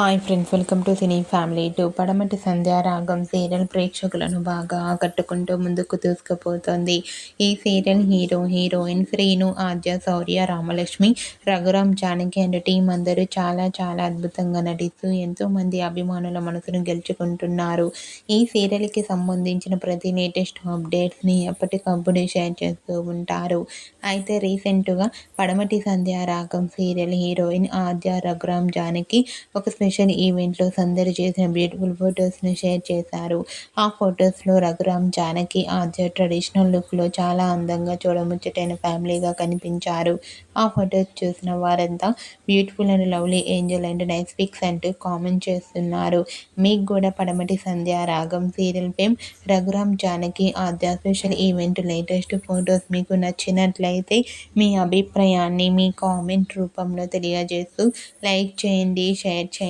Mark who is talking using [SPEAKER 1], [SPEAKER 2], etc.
[SPEAKER 1] Hi friends welcome to cine family two Padamati Sandhyaragam serial ప్రేక్షకులను బాగా ఆకట్టుకుంటూ ముందుకు దూసుకుపోతుంది. ఈ serial hero heroine Srinu Aadya Shaurya Ramalakshmi Raghuram Janaki and team అందరూ చాలా చాలా అద్భుతంగా నటిస్తూ ఎంతోమంది అభిమానుల మనసును గెలుచుకుంటున్నారు. ఈ సీరియల్కి సంబంధించిన ప్రతి లేటెస్ట్ అప్డేట్స్ని ఎప్పటికప్పుడు షేర్ చేస్తూ ఉంటారు. అయితే రీసెంట్గా పడమటి సంధ్యారాగం సీరియల్ హీరోయిన్ ఆద్య రఘురామ్ జానకి ఒక స్పెషల్ ఈవెంట్లో సందడి చేసిన బ్యూటిఫుల్ ఫొటోస్ను షేర్ చేశారు. ఆ ఫొటోస్లో రఘురామ్ జానకి ఆద్య ట్రెడిషనల్ లుక్లో చాలా అందంగా చూడముచ్చటైన ఫ్యామిలీగా కనిపించారు. ఆ ఫొటోస్ చూసిన వారంతా beautiful and lovely angel and nice pics అంటూ కామెంట్ చేస్తున్నారు. మీకు కూడా Padamati Sandhya Ragam serial fame Raghuram Janaki Aadya special event latest photos మీకు నచ్చినట్లయితే మీ అభిప్రాయాన్ని మీ కామెంట్ రూపంలో తెలియజేస్తూ లైక్ చేయండి షేర్ చేయండి.